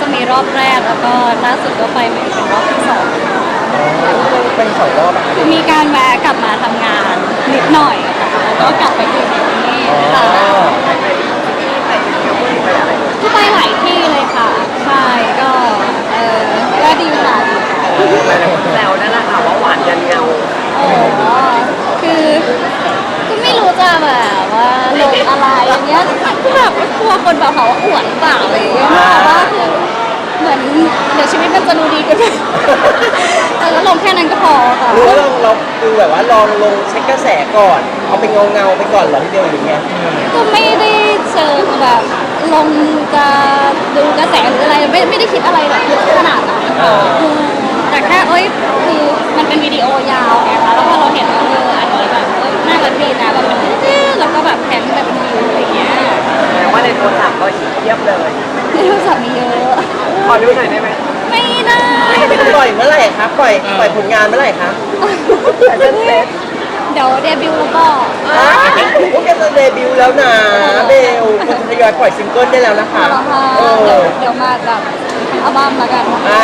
จะมีรอบแรกแล้วก็ล่าสุดก็ไปเหมือนเป็นรอบที่สองเป็นสองรอบอะครับคือมีการแวะกลับมาทำงานนิดหน่อยค่ะแล้วก็กลับไปอยู่ที่นี่ค่ะก็ไปหลายที่เลยค่ะ ใช่ก็เออก็ดีค่ะดีค่ะ แซวนั่นแหละค่ะว่าหวานยันเงาโอ้คือก็ไม่รู้จะแบบว่าลงอะไรอย่างเงี้ยคือแบบกลัวคนแบบเขาว่าอวดหรือเปล่าอะไรอย่างเงี้ยแต่ว่าคื อเหมือนเดี๋ยวชีวิตมันจะดูดีกันไปแต่ก็ลงแค่นั้นก็พอค่ะรู้ว่าเราเราคือแบบว่าลองลงเช็คกระแสก่อน เอาเป็นเงาเงาๆไปก่อนเหรอพี่เบลอย่างเงี้ยก็ไม่ได้เชิงแบบลงจะดูกระแสหรืออะไรไม่ไม่ได้คิดอะไรแบบขนาดนั้นค่ะอืมแต่แค่เอ้ยคือมันเป็นวิดีโอยาวไงคะแล้วพอเราเห็นว่าเอออันนี้แบบเอ้ยน่ารักดีนะแบบมันเอ๊ะแล้วก็แบบแพนแบบเป็นวิวอะไรเงี้ย แต่ว่าในโทรศัพท์ก็เทียบเลย ในโทรศัพท์มีเยอะ ขอดูหน่อยได้ไหมไม่ได้ปล่อยเมื่อไหร่ครับปล่อยปล่อยผลงานเมื่อไหร่ครับแต่เป็นเซตเดี๋ยวเดบิวต์ก็อะพวกแกจะเดบิวต์แล้วนะเบลคนจะทยอยปล่อยซิงเกิลได้แล้วนะคะรอมาเอเดี๋ยวอเดี๋ยวมาแบบอัลบั้มแล้วกันอ่า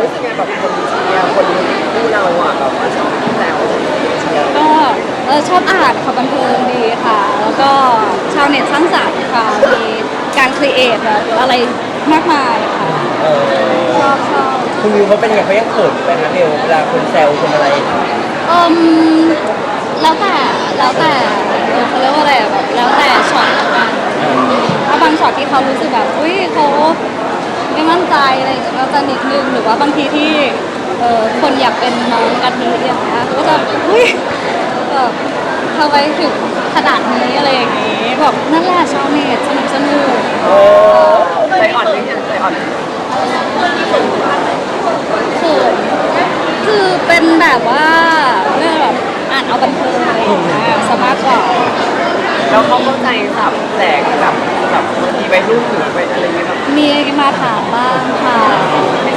รู้สึกไงแบบคนเชียร์คนคู่เราอะแบบว่าชอบแซวเชียร์ก็เออชอบอ่านค่ะบันเทิงดีค่ะ แล้วก็ชาวเน็ตสร้างสรรค์ค่ะมีการครีเอทแบบอะไร มากมายค่ะเออชอบชอบคุณวิวเขาเป็นยังไงเขายังเขินอยู่ไหมคะเบลเวลาคนแซวคนอะไรเอมแล้วแต่แล้วแต่เออเขาเรียกว่าอะไรอะแบบแล้วแต่ช็อตละกันถ้าบางช็อตที่เขารู้สึกแบบอุ้ยเขาไม่มั่นใจอะไรอย่างเงี้ยก็จะนิดนึงหรือว่าบางทีที่เออคนอยากเป็นน้องกะทิอย่างเงี้ยก็จะอุ้ยแบบทำไมถึง ขนาดนี้อะไรอย่างงี้บอกนั่นแหละชาวเน็ตสนุกสนุกโอ้ใจอ่อนหรือยังใจอ่อนเขินคือเป็นแบบว่าเรื่องแบบอ่านเอาบันเทิงอะไรอย่างเงี้ยซะมากกว่าแล้วเขาเข้าใจสับแสงแบบแบบบางทีไปรุ่นหรือไปอะไรเงี้ยแบบมีมาถามบ้างค่ะ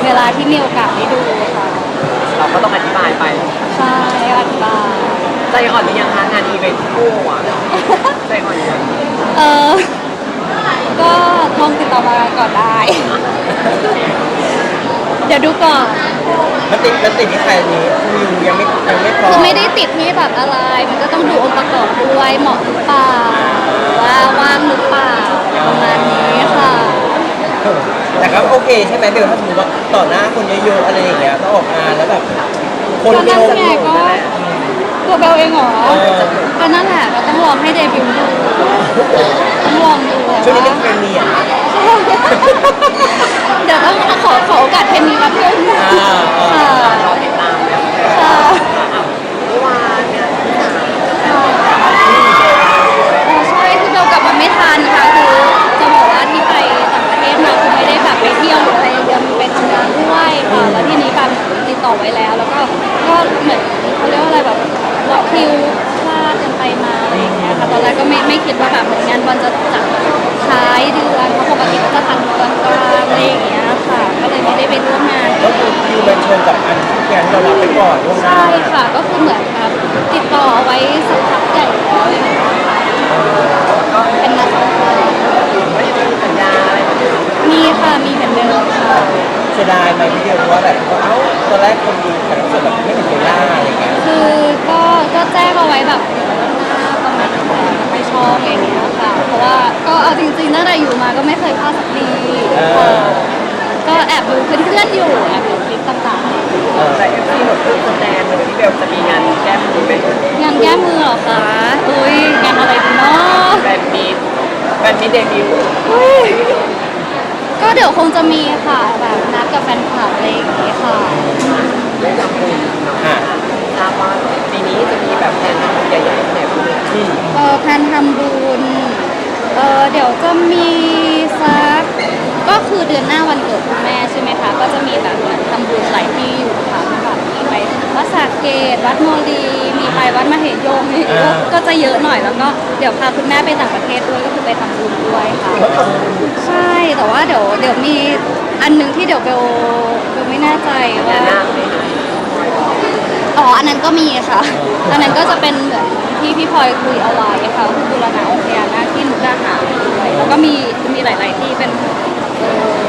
เวลาที่มีโอกาสได้ดูค่ะ เราก็ต้องอธิบายไป ใช่อธิบาย ใจอ่อนหรือยังคะงานอีเวนต์คู่อะใจอ่อนหรือยังเออก็ลองติดต่อมาก่อนได้ เดี๋ยวดูก่อน มันติดมันติดที่ใครอันนี้คุณวิวยังไม่ยังไม่พร้อคือมไม่ได้ติดที่แบบอะไร มันก็ต้องดูองค์ประกอบด้วยเหมาะหรือเปล่าหรือว่าว่างหรือเปล่าประมาณนี้ค่ะ แต่ก็โอเคใช่ไหมเบลถ้าสมมติว่าต่อหน้าคนเยอะๆอะไรอย่างเงี้ยต้องออกงานแล้วแบบคนก็ชนั่นมไงก็ ตัวเบลเองเหรอเออก็นั่นแหละก็ต้องลองให้เดบิวต์ดูต้องลองดูช่วงนี้เป็นว่าเทรนนี่อะเดี๋ยวต้องขอขอโอกาสเทนนี้มาเพิ่มค่ะ แต่อยู่มาก็ไม่เคยพลาดสักทีค่ะก็แอบดูเพื่อนๆอยู่แอบดูคลิปต่างเออแต่เอฟซีหมดทุกสแตนเลยที่เบลจะมีงานแก้มมีเป็นๆงานแก้มือเหรอคะอุ้ยงานอะไรดีเนาะแบรนด์มีแบรนด์มีเดบิวต์อุ้ยก็เดี๋ยวคงจะมีค่ะแบบนัดกับแฟนคลับอะไรอย่างงี้ค่ะ ได้ทำบุญเนาะอะทราบว่าปีนี้จะมีแบบแผนทำบุญใหญ่ๆที่ไหนบ้างไหมที่เออแพลนทำบุญ เออเดี๋ยวจะมีสักก็คือเดือนหน้าวันเกิดคุณแม่ใช่ไหมคะ ก็จะมีแบบเหมือนทำบุญหลายที่อยู่ค่ะแบบมีไปวัดสาเกต วัดโมลีมีไปวัดมเหยงนี่ก็ก็จะเยอะหน่อยแล้วก็เดี๋ยวพาคุณแม่ไปต่างประเทศด้วยก็คือไปทำบุญด้วยค่ะ ใช่แต่ว่าเดี๋ยวเดี๋ยวมีอันหนึงที่เดี๋ยวเบลเบลไม่แน่ใจแต่ว่าหน้าไม่อ๋อ อันนั้นก็มีค่ะ อันนั้นก็จะเป็นเหมือนที่พี่พลอยคุยเอาไว้ค่ะคือบูรณะองค์พญานา คที่มุกดาหารด้วยแล้วก็มีมีหลาย ๆ ที่เป็นเอ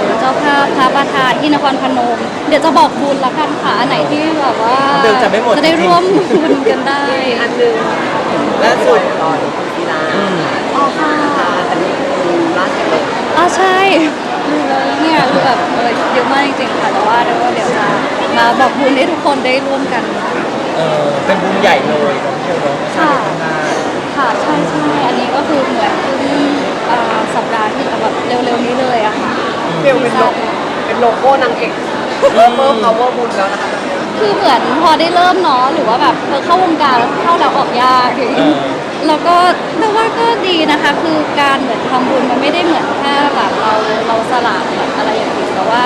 อเจ้าภาพพระประธานที่นครพนม เดี๋ยวจะบอกบุญละกันค่ะอันไหนที่แบบว่าเบลจำไม่หมดจะได้จริงๆร่วมบุญกันได้อันหนึงล่าสุดรอดูคุณกีฬาอืมอ๋อค่ะอันนี้คือล่าสุดเลยอ๋อใช่ดูแล้วเนี่ยคือแบบเออเยอะมากจริงๆค่ะแต่ว่าเดี๋ยวเดี๋ยวจะมาบอกบุญให้ทุกคนได้ร่วมกัน เออเป็นบุญใหญ่เลยเนาะพี่เบลเนาะค่ะค่ะค่ะใช่ใช่อันนี้ก็คือเหมือนเพิ่งเอ่อสัปดาห์ที่แบบเร็วๆนี้เลยอะค่ะ เบลเป็นโลโก้เป็นโลโก้นางเอกเพิ่ม power บุญแล้วนะคะตอนนี้คือเหมือนพอได้เริ่มเนาะหรือว่าแบบเออเข้าวงการแล้วเข้าแล้วออกยากอย่างนี้แล้วก็แต่ว่าก็ดีนะคะ คือการเหมือนทำบุญมันไม่ได้เหมือนแค่แบบเราเราสละแบบอะไรอย่างเดียวแต่ว่า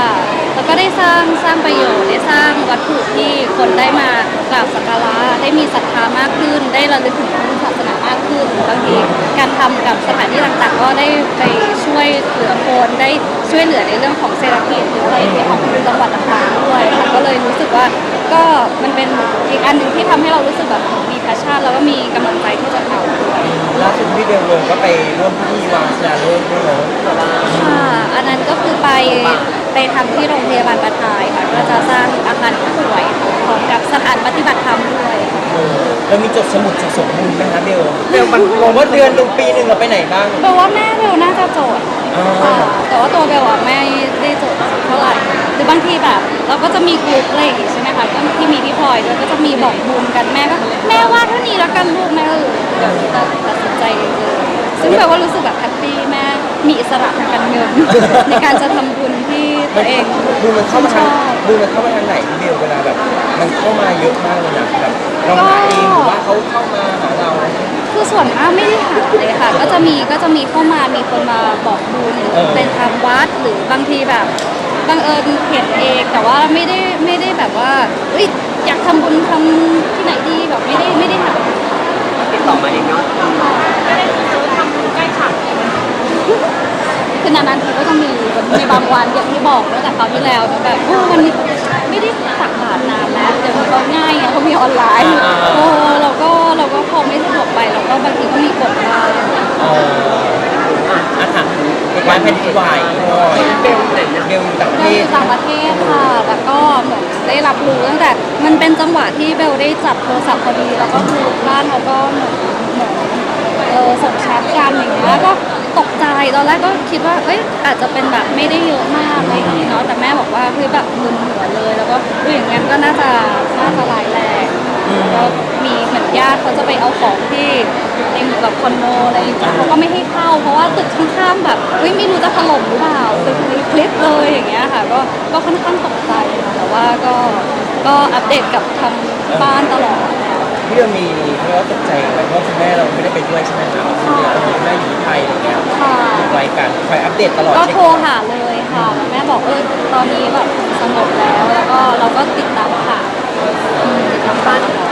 เราก็ได้สร้างสร้างประโยชน์ได้สร้างวัตถุที่คนได้มากราบสักการะได้มีศรัทธามากขึ้น ได้ระลึกถึงพระพุทธศาสนามากขึ้นบางทีการทำกับสถานที่ต่างๆก็ได้ไปช่วยเหลือคนได้ ช่วยเหลือในเรื่องของเศรษฐกิจหรืออะไรที่ของจังหวัดต่างๆด้วยค่ะก็เลยรู้สึกว่าก็มันเป็นอีกอันหนึ่งที่ทำให้เรารู้สึกแบบมีแพชชั่นแล้วก็มีกำลังใจที่จะทำด้วยล่าสุดพี่เบลเลยก็ไปร่วมพิธีวางศิลาฤกษ์ด้วยเนาะแต่ว่าค่ะอันนั้นก็คือไปไปทำที่โรงพยาบาลประทายค่ะก็จะสร้างอาคารผู้ป่วยพร้อมกับสถานปฏิบัติธรรม ออแล้วมีจดสมุดสะสมบุญไหมคะเบลเบลมันลงว่าเดือนหนึ่งปีหนึ่งเราไปไหนบ้างแปลว่าแม่เบลน่าจะโจทย์อ๋อค่ะแต่ว่าตัวเบลอะไม่ได้โจทย์เท่าไหร่หรือบางทีแบบ เราก็จะมีกลุ่มอะไรอย่างงี้ใช่ไหมคะก็ที่มีพี่พลอยด้วยก็จะมีบอกบุญกันแม่ก็แม่ว่าเท่านี้แล้วกันลูกแม่เออเดี๋ยวจะตัดสินใจเองเลยซึ่งแปลว่ารู้สึกแบบแฮปปี้แม่มีอิสระทางการเงิน ในการจะทำบุญที่ตัวเองบุญมันเข้ามาชทางอบ บุญมันเข้ามาทางไหนพี่เบลเวลาแบบ มันเข้ามาเยอะมากเลยนะแบบเราหาเองหรือว่า เขาเข้ามาหาเราคือส่วนมากไม่ได้หาเลยค่ะ ก็จะมีก็จะมีเข้ามามีคนมาบอกบุญหรือเป็นทางวัดหรือบางทีแบบบังเอิญเห็นเองแต่ว่าไม่ได้ไม่ได้แบบว่าเอ้ยอยากทำบุญทำที่ไหนดีแบบไม่ได้ไม่ได้หา ติดต่อมาเองเนาะคือนานๆทีก็จะมีในบางวันอย่างที่บอกตั้งแต่คราวที่แล้วนะแบบโอ้วันนี้ไม่ได้ เดี๋ยวมันก็ง่ายไงเขามีออนไลน์โอ้เราก็เราก็พอไม่สะดวกไปเราก็บางทีก็มีกดบ้างเอออาถรรพ์เหตุการณ์แผ่นดินไหวพลอยเบลไหนนะเบลอยู่ต่างประเราเทอศยู่ต่างประเทศค่ะ แล้วก็เหมือนได้รับรู้ตั้งแต่มันเป็นจังหวะที่เบลได้จับโทรศัพท์พอดี แล้วก็คือบ้านเขาก็เหมือนเหมือนเออส่งแชทกันอย่างเงี้ยก็ ตกใจตอนแรกก็คิดว่าเอ้ยอาจจะเป็นแบบไม่ได้เยอะมากอะไรอย่างงี้เนาะแต่แม่บอกว่าคือแบบมึนหัวเลย แล้วก็อยอย่างงั้นก็น่าจะน่าจะรายแรงแล้วก็มีเหมือนญาติเขาจะไปเอาของที่ในแบบคอนโดอะไรอย่างเงี้ยเขาก็ไม่ให้เข้า เพราะว่าตึกข้างๆแบบเฮ้ยไม่รู้จะถล่มหรือเปล่าตึกในคลิปเลยอย่างเงี้ยค่ะ ก็ก็ค่อนข้างตกใจค่ะแต่ว่าก็ก็อัปเดตกับทางบ้านตลอด พี่เบลมีเพราะว่าตกใจแบบว่าคุณแม่เราไม่ได้ไปด้วยใช่ไหมครับคุณแม่อยู่ที่ไทยอะไรเงี้ยค่ะอยู่ไกลกันคอยอัปเดตตลอดก็เช็คโทรหาเลยค่ะแล้วแม่บอกเออตอนนี้แบบสงบแล้ว แล้วก็เราก็ติดตามข่าวอืมติดตามบ้านตลอด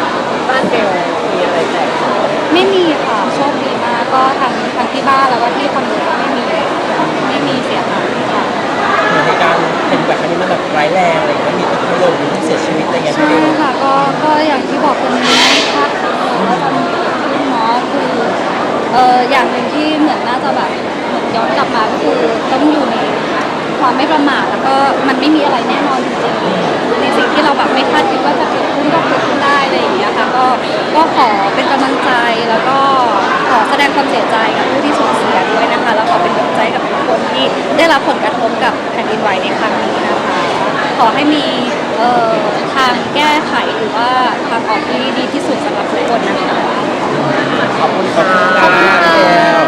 บ้านเบลมีอะไรแตกไม่มีค่ะโชคดีมากก็ทางทางที่บ้านแล้วก็ที่คอนโดก็ไม่มีไม่มีเสียหายค่ะเหมือนในการเป็นแบบครั้งนี้มันแบบร้ายแรงอะไรเงี้ยมี ตึกถล่มมีผู้เสียชีวิตอะไรเงี้ยใช่ค่ะก็ก็อย่างที่บอกคนนี้ไม่คาดคิดเลยว่าจะมีเกิดขึ้นเนาะคือเอออย่างหนึ่งที่เหมือนน่าจะแบบเหมือนย้อนกลับมาก็คือต้องอยู่ในความไม่ประมาทแล้วก็มันไม่มีอะไรแน่นอนจริงๆในสิ่งที่เราแบบไม่คาดคิดว่าจะเกิดขึ้นก็เกิดขึ้นได้อะไรอย่างเงี้ยค่ะก็ก็ขอเป็นกำลังใจแล้วก็ขอแสดงความเสียใจกับผู้ที่สูญเสียด้วยนะคะ แล้วขอเป็นกำลังใจกับทุกคนที่ได้รับผลกระทบกับแผ่นดินไหวในครั้งนี้นะคะ ขอให้มี เอ่อทางแก้ไขหรือว่าทางออกที่ดีที่สุดสำหรับทุกคนนะคะ ขอบคุณค่ะขอบคุณค่ะ